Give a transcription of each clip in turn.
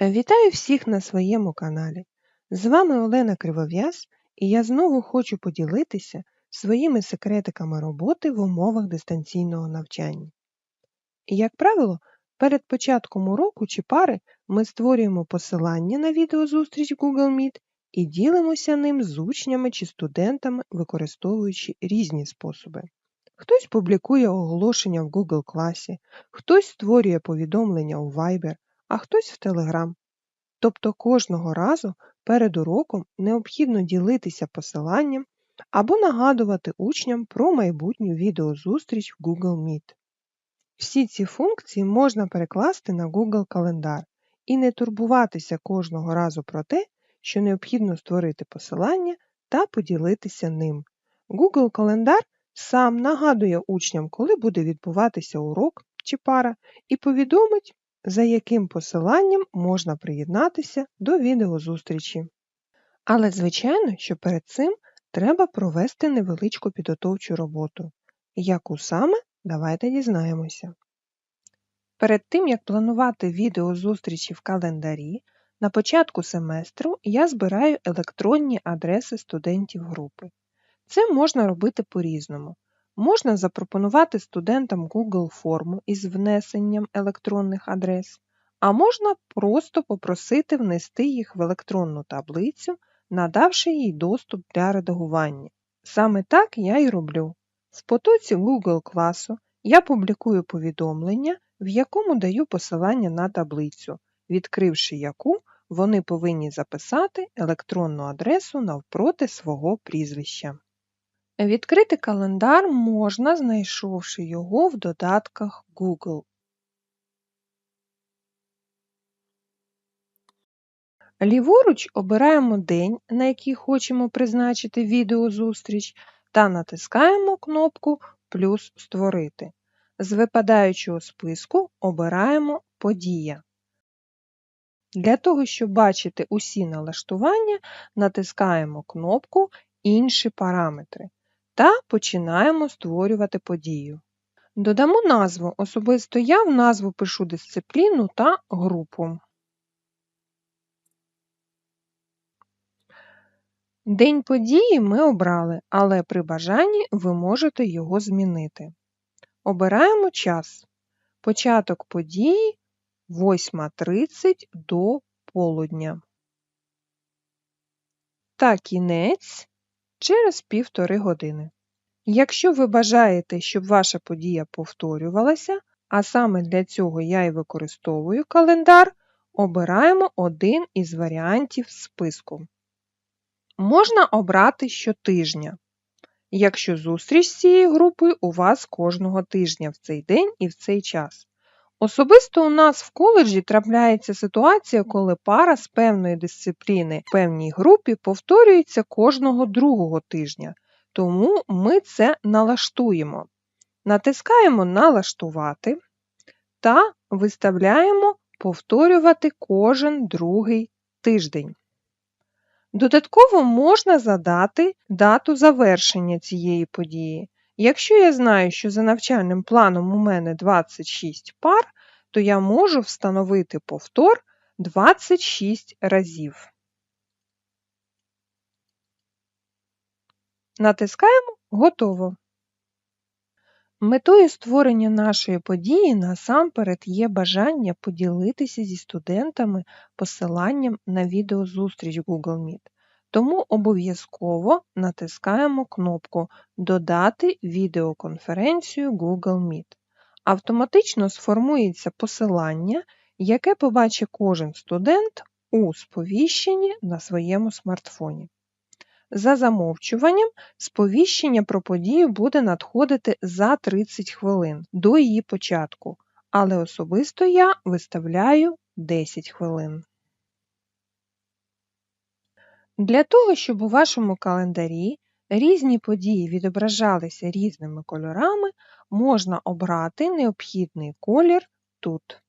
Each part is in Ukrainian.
Вітаю всіх на своєму каналі. З вами Олена Кривов'яз і я знову хочу поділитися своїми секретиками роботи в умовах дистанційного навчання. Як правило, перед початком уроку чи пари ми створюємо посилання на відеозустріч Google Meet і ділимося ним з учнями чи студентами, використовуючи різні способи. Хтось публікує оголошення в Google класі, хтось створює повідомлення у Viber, а хтось в Telegram. Тобто кожного разу перед уроком необхідно ділитися посиланням або нагадувати учням про майбутню відеозустріч в Google Meet. Всі ці функції можна перекласти на Google календар і не турбуватися кожного разу про те, що необхідно створити посилання та поділитися ним. Google календар сам нагадує учням, коли буде відбуватися урок чи пара, і повідомить, за яким посиланням можна приєднатися до відеозустрічі. Але, звичайно, що перед цим треба провести невеличку підготовчу роботу. Яку саме, давайте дізнаємося. Перед тим, як планувати відеозустрічі в календарі, на початку семестру я збираю електронні адреси студентів групи. Це можна робити по-різному. Можна запропонувати студентам Google форму із внесенням електронних адрес, а можна просто попросити внести їх в електронну таблицю, надавши їй доступ для редагування. Саме так я і роблю. В потоці Google класу я публікую повідомлення, в якому даю посилання на таблицю, відкривши яку вони повинні записати електронну адресу навпроти свого прізвища. Відкрити календар можна, знайшовши його в додатках Google. Ліворуч обираємо день, на який хочемо призначити відеозустріч, та натискаємо кнопку Плюс Створити. З випадаючого списку обираємо Подія. Для того, щоб бачити усі налаштування, натискаємо кнопку Інші параметри та починаємо створювати подію. Додамо назву. Особисто я в назву пишу дисципліну та групу. День події ми обрали, але при бажанні ви можете його змінити. Обираємо час. Початок події 8.30 до полудня. Та кінець через півтори години. Якщо ви бажаєте, щоб ваша подія повторювалася, а саме для цього я і використовую календар, обираємо один із варіантів списку. Можна обрати щотижня, якщо зустріч з цією групою у вас кожного тижня в цей день і в цей час. Особисто у нас в коледжі трапляється ситуація, коли пара з певної дисципліни в певній групі повторюється кожного другого тижня, тому ми це налаштуємо. Натискаємо Налаштувати та виставляємо повторювати кожен другий тиждень. Додатково можна задати дату завершення цієї події. Якщо я знаю, що за навчальним планом у мене 26 пар, то я можу встановити повтор 26 разів. Натискаємо Готово. Метою створення нашої події насамперед є бажання поділитися зі студентами посиланням на відеозустріч Google Meet. Тому обов'язково натискаємо кнопку Додати відеоконференцію Google Meet. Автоматично сформується посилання, яке побачить кожен студент у сповіщенні на своєму смартфоні. За замовчуванням, сповіщення про подію буде надходити за 30 хвилин до її початку, але особисто я виставляю 10 хвилин. Для того, щоб у вашому календарі різні події відображалися різними кольорами, можна обрати необхідний колір тут.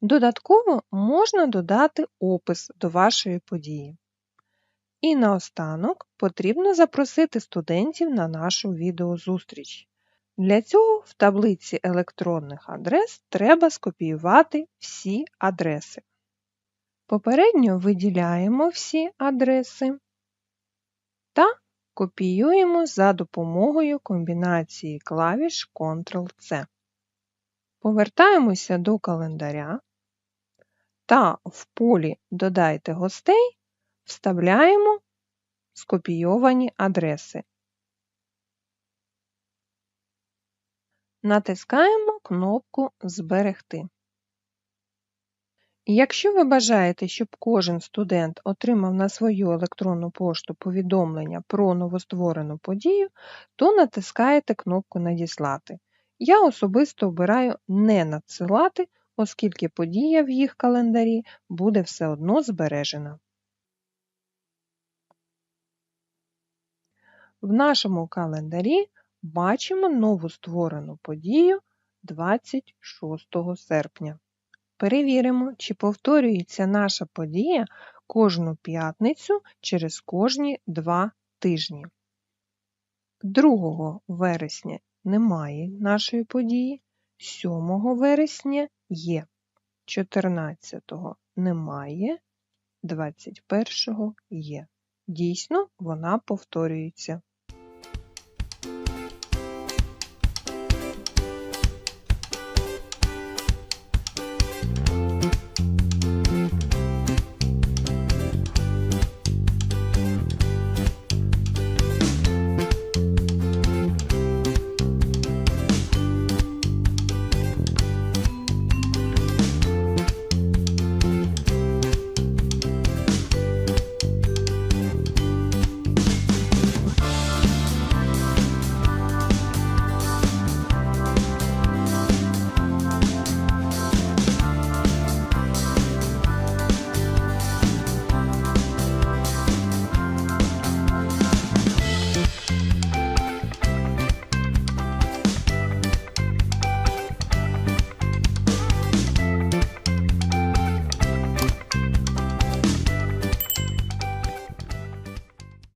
Додатково можна додати опис до вашої події. І наостанок потрібно запросити студентів на нашу відеозустріч. Для цього в таблиці електронних адрес треба скопіювати всі адреси. Попередньо виділяємо всі адреси та копіюємо за допомогою комбінації клавіш Ctrl-C. Повертаємося до календаря та в полі Додайте гостей вставляємо скопійовані адреси. Натискаємо кнопку Зберегти. Якщо ви бажаєте, щоб кожен студент отримав на свою електронну пошту повідомлення про новостворену подію, то натискаєте кнопку Надіслати. Я особисто обираю Не надсилати, оскільки подія в їх календарі буде все одно збережена. В нашому календарі бачимо нову створену подію 26 серпня. Перевіримо, чи повторюється наша подія кожну п'ятницю через кожні два тижні. 2 вересня немає нашої події, 7 вересня є, 14 немає, 21 є. Дійсно, вона повторюється.